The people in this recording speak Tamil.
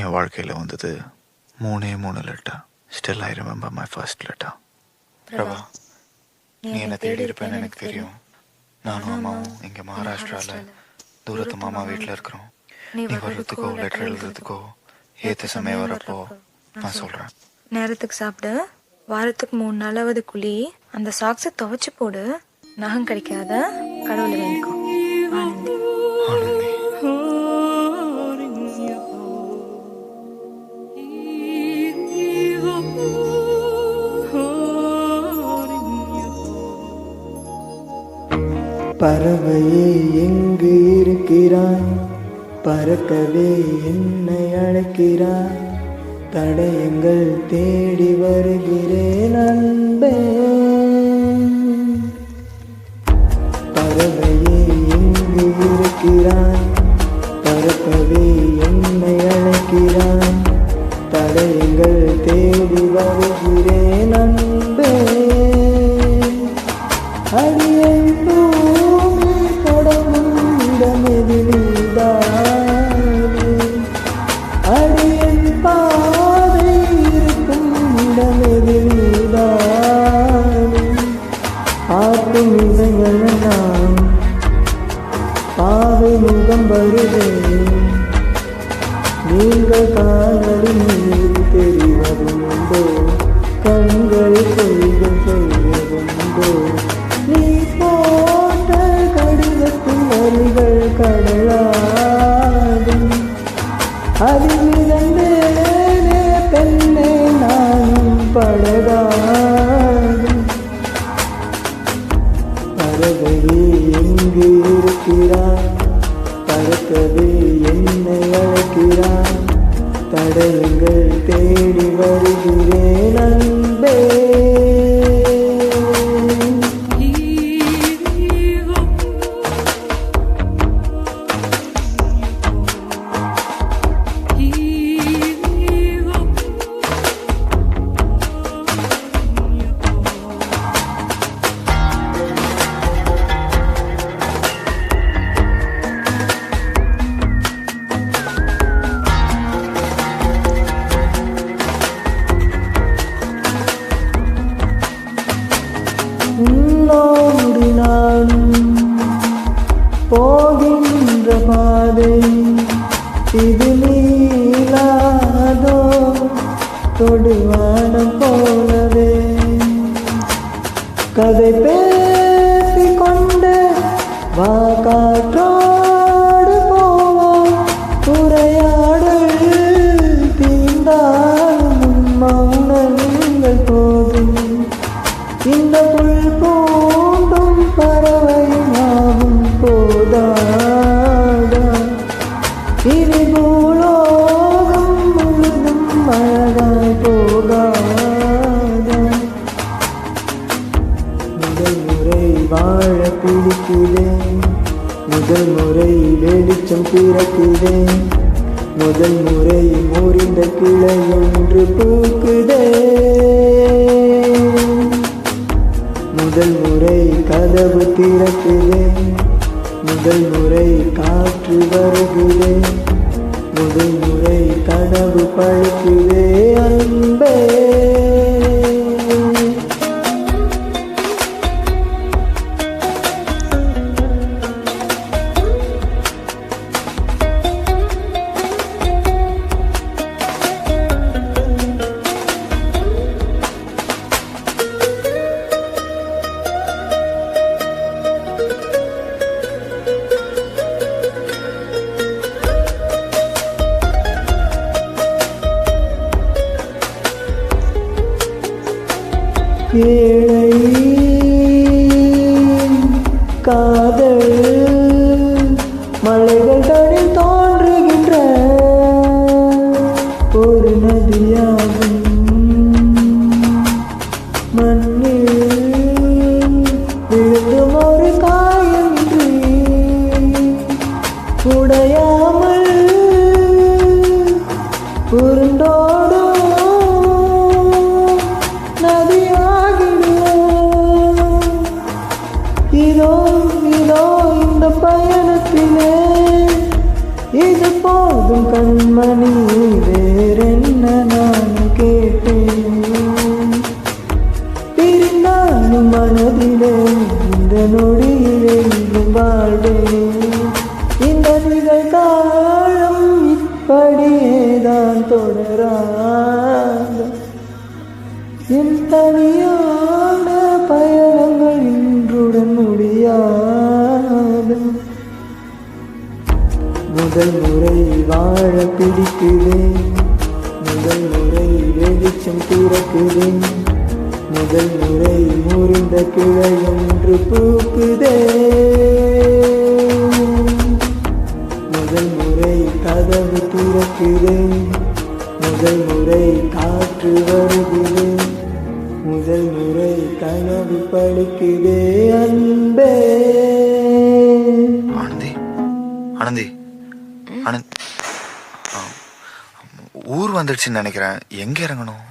என் வாழ்க்கையில் வந்தது மூணே மூணு letter still I remember my first letter Prabha நீ என்னை தேடி இருப்பேன்னு எனக்கு தெரியும். நானும் அம்மாவும் இங்கே மகாராஷ்டிராவில் தூரத்து மாமா வீட்டில் இருக்கிறோம். நீ வர்றதுக்கோ லெட்டர் எழுதுறதுக்கோ ஏற்ற சமயம் வரப்போ நான் சொல்கிறேன் நேரத்துக்கு சாப்பிடு. வாரத்துக்கு மூணு நாளாவது குழி அந்த சாக்ஸை துவைச்சு போடு. நகம் கிடைக்காத கடவுளை வேண்டிக்கோ. ஆனந்தி ஆனந்தி. பறவையே எங்கு இருக்கிறாய்? பறக்கவே என்னை அழைக்கிறாய்? தடயங்கள் தேடி வருகிறேன் அன்பே. முகம் நீங்கள் காதலி நீர் தெரிவதுண்டோ? கண்கள் செய்கள் செய்வதுண்டோ? நீ போட்ட கடிதத்தின் வரிகள் கடலாகும். அதில் மிதந்தேனே பெண்ணே நானும் படகாகும் பறவையே எங்கு இருக்கிறாய்? மறக்கவே என்னை அழைக்கிறான் தடயங்கள் தேடி வருகிறேன் அன்பே. இது நீலாதோ தொடுவானம் போலவே. கதை பேசிக்கொண்டு வா காற்றோடு போவோம். உரையாடல் தீர்ந்தாலும் மௌனங்கள் போதும். இந்த புல் போ அழகாய் போகாதா முதல் முறை வாழ பிடிக்கிறேன் முதல் முறை வெளிச்சம் பிறக்கிறேன் முதல் முறை முறிந்த கிளை ஒன்று பூக்குதே முதல் முறை கதவு திறக்குதே முதல் முறை காற்று வருகிறேன் முதல் முறை கனவு பழுக்குதே அன்பே. ஏழை காதல் மலைகள் தனில் தோன்றுகின்ற ஒரு நதியாகும். மண்ணில் விழுந்தும் ஒரு வாழும் கண்மணி வேறென்ன நான் கேட்டேன்? பிரிந்தாலும் மனதிலே இந்த நொடியிலே வாழ்வேன். இந்த நிகழ்காலம் இப்படியே தான் தொடரா என் தனியோ முதல் முறை வாழ பிடிக்குதே. முதல் முறை வெளிச்சம் பிறக்குதே முதல் முறை முறிந்த கிளை ஒன்று பூக்குதே. முதல் முறை கதவு திறக்குதே. முதல் முறை காற்று வருகுதே. முதல் முறை கனவு பழிக்குதே அன்பே. ஊர் வந்துடுச்சுன்னு நினைக்கிறேன். எங்கே இறங்கணும்?